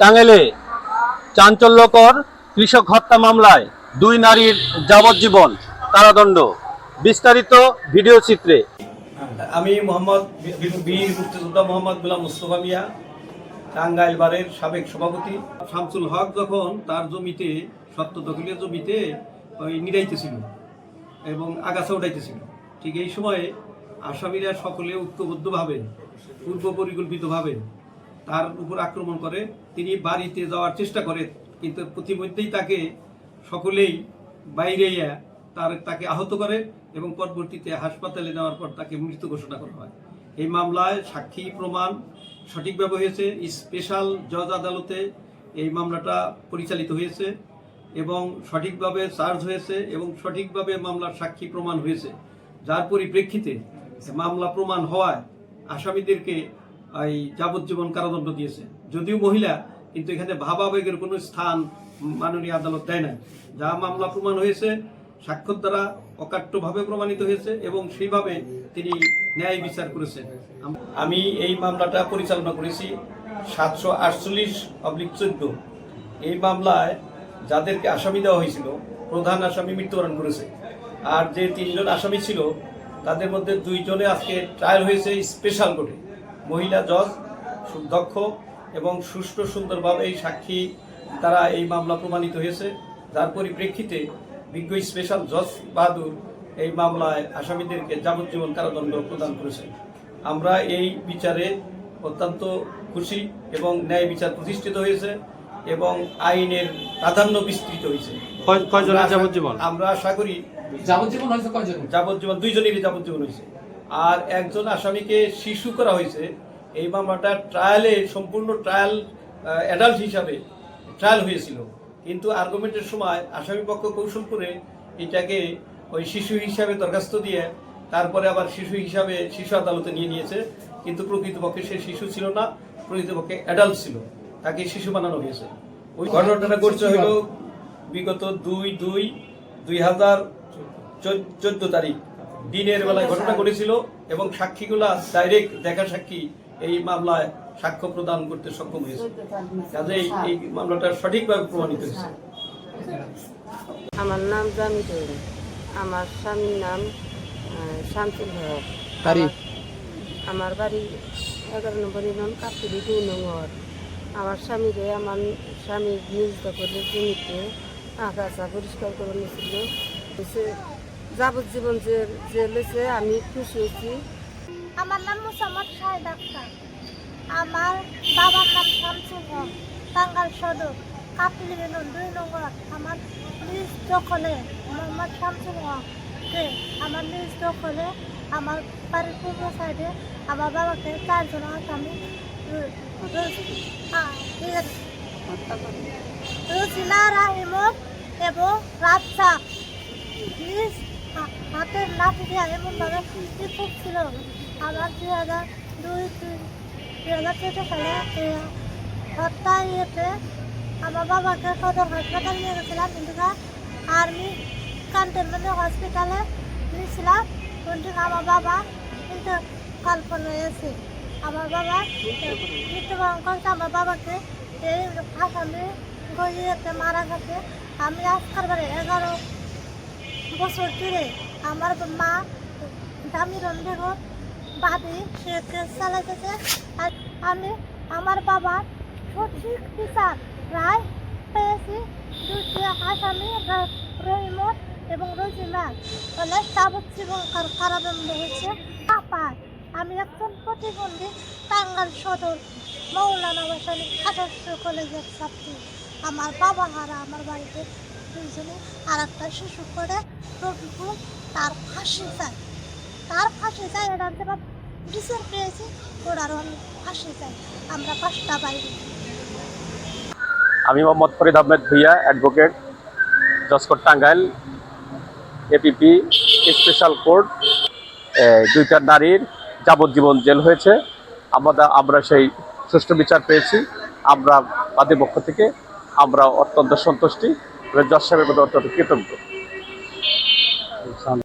টাঙ্গাইলে চাঞ্চল্যকর কৃষক হত্যা মামলায় দুই নারীর যাবজ্জীবন কারাদণ্ড। বিস্তারিত ভিডিও চিত্রে। আমি মোহাম্মদ বীর মুক্তিযোদ্ধা মোহাম্মদ গুলাম মুস্তফা মিয়া টাঙ্গাইল বারের সাবেক সভাপতি। শামসুল হক যখন তার জমিতে, সত্য দখলীয় জমিতে ওই নিড়াইতেছিল এবং আগাছা উঠাইতেছিল, ঠিক এই সময়ে আসামিরা সকলে ঐক্যবদ্ধভাবে পূর্ব পরিকল্পিতভাবে তার উপর আক্রমণ করে। তিনি বাড়িতে যাওয়ার চেষ্টা করে, কিন্তু প্রতিমধ্যেই তাকে সকলেই বাইরে তার, তাকে আহত করে এবং পরবর্তীতে হাসপাতালে নেওয়ার পর তাকে মৃত ঘোষণা করা হয়। এই মামলায় সাক্ষী প্রমাণ সঠিকভাবে হয়েছে। স্পেশাল জজ আদালতে এই মামলাটা পরিচালিত হয়েছে এবং সঠিকভাবে চার্জ হয়েছে এবং সঠিকভাবে মামলার সাক্ষী প্রমাণ হয়েছে। যার পরিপ্রেক্ষিতে মামলা প্রমাণ হওয়ায় আসামিদেরকে এই যাবজ্জীবন কারাদণ্ড দিয়েছে। যদিও মহিলা, কিন্তু এখানে ভাবাবেগের কোনো স্থান মাননীয় আদালত দেয় নাই। যা মামলা প্রমাণ হয়েছে, সাক্ষর দ্বারা অকাট্যভাবে প্রমাণিত হয়েছে এবং সেইভাবে তিনি ন্যায় বিচার করেছেন। আমি এই মামলাটা পরিচালনা করেছি সাতশো আটচল্লিশ অবলিক চোদ্দ। এই মামলায় যাদেরকে আসামি দেওয়া হয়েছিল, প্রধান আসামি মৃত্যুবরণ করেছে। আর যে তিনজন আসামি ছিল, তাদের মধ্যে দুইজনে আজকে ট্রায়াল হয়েছে স্পেশাল কোর্টে মহিলা জজ সুদক্ষ এবং সুষ্ঠু সুন্দরভাবে এই সাক্ষী তারা এই মামলা প্রমাণিত হয়েছে। যার পরিপ্রেক্ষিতে বিজ্ঞ স্পেশাল জজ বাহাদুর এই মামলায় আসামিদেরকে যাবজ্জীবন কারাদণ্ড প্রদান করেছেন। আমরা এই বিচারে অত্যন্ত খুশি এবং ন্যায় বিচার প্রতিষ্ঠিত হয়েছে এবং আইনের প্রাধান্য বিস্তৃত হয়েছে। কয়জনের যাবজ্জীবন? আমরা আশা করি যাবজ্জীবন হয়েছে কয়জন যাবজ্জীবন দুইজনেরই যাবজ্জীবন হয়েছে। আর একজন আসামিকে শিশু করা হয়েছে। এই মামলাটা ট্রায়ালে সম্পূর্ণ ট্রায়াল অ্যাডাল্ট হিসাবে ট্রায়াল হয়েছিল। কিন্তু আর্গুমেন্টের সময় আসামি পক্ষ কৌশল করে এটাকে ওই শিশু হিসাবে দরখাস্ত দিয়ে তারপরে আবার শিশু হিসাবে শিশু আদালতে নিয়ে নিয়েছে। কিন্তু প্রকৃতপক্ষে সে শিশু ছিল না, প্রকৃতপক্ষে অ্যাডাল্ট ছিল। তাকে শিশু বানানো হয়েছে। ওই ঘটনাটা ঘটছে হলো বিগত দুই দুই দুই হাজার চোদ্দ তারিখ। দিনের বেলায় ঘটনা ঘটেছিল এবং সাক্ষীগুলা ডাইরেক্ট দেখা সাক্ষী এই মামলায় সাক্ষ্য প্রদান করতে সক্ষম হয়েছে। কাজেই এই মামলাটা সঠিকভাবে প্রমাণিত হয়েছে। আমার নাম জামিদুল আমার স্বামীর নাম শামসুল হক। বাড়ি? আমার- বাড়ি এগারো নম্বর ইউনিয়ন কাপুরি দুই নম্বর। আমার স্বামীরে আমার স্বামীর নিজ দখলের জমিতে আগাছা পরিষ্কার করে নিয়েছিল সে যাবজ্জীবন যে যে লেছে আমি খুশি হয়েছি। আমার নাম মুসাম্মদ শাহেদ আক্তার। আমার বাবার নাম শামসুল হক টাঙ্গাল সদর কাপিলি বেনুন দুই নম্বর আমার নিজ দখলে মোহাম্মদ শামসুল হক কে আমার নিজ দখলে আমার বাড়ির পূর্ব সাইডে আমার বাবাকে চারজন আসামি রুচিনা রাহিমত এবং রাজা নিজ হা- লাঠি দিয়ে এমনভাবে পৃথক ছিল। আমার দুই হাজার দুই দুই হাজার চোদ্দ সালে হত্যা ইয়েতে আমার বাবাকে সদর হাসপাতালে নিয়ে গেছিলাম, কিন্তু আর্মি ক্যান্টনমেন্ট হসপিটালে নিয়েছিলাম। কিন্তু আমার বাবা কিন্তু কল্পনা হয়েছে আমার বাবা মৃত্যুবরণ করছে। আমার বাবাকে এই আসামি গিয়েতে মারা গেছে। আমি আজকাল এগারো বছর ধরে আমার মা দামি বেগম ভাবি সে কেস চালাইতেছে। আর আমি, আমার বাবার সঠিক বিচার রায় পেয়েছি। দুটি আসামি রহিমত এবং রজিনা বলে যাবজ্জীবন কার- কারাদণ্ড হয়েছে। পাপায় আমি একজন প্রতিবন্ধী টাঙ্গাল সদর মৌলানা বাসানি আদর্শ কলেজের ছাত্রী। আমার বাবা হারা আমার বাড়িতে দুইজনে আর একটা শিশু করে রবিকুল তার ফাঁসি চাই তার ফাঁসি চাই এটা আমি এবার বিচার পেয়েছি ওরারও আমি ফাঁসি চাই। আমরা পাঁচটা বাইরে আমি মোহাম্মদ ফরিদ আহমেদ ভুইয়া অ্যাডভোকেট জসকোট টাঙ্গাইল এপিপি স্পেশাল কোর্ট দুইটা নারীর যাবজ্জীবন জেল হয়েছে। আমরা আমরা সেই সুষ্ঠু বিচার পেয়েছি। আমরা বাদী পক্ষ থেকে আমরা অত্যন্ত সন্তুষ্টি। জজ সাহেবের প্রতি অত্যন্ত কৃতজ্ঞ।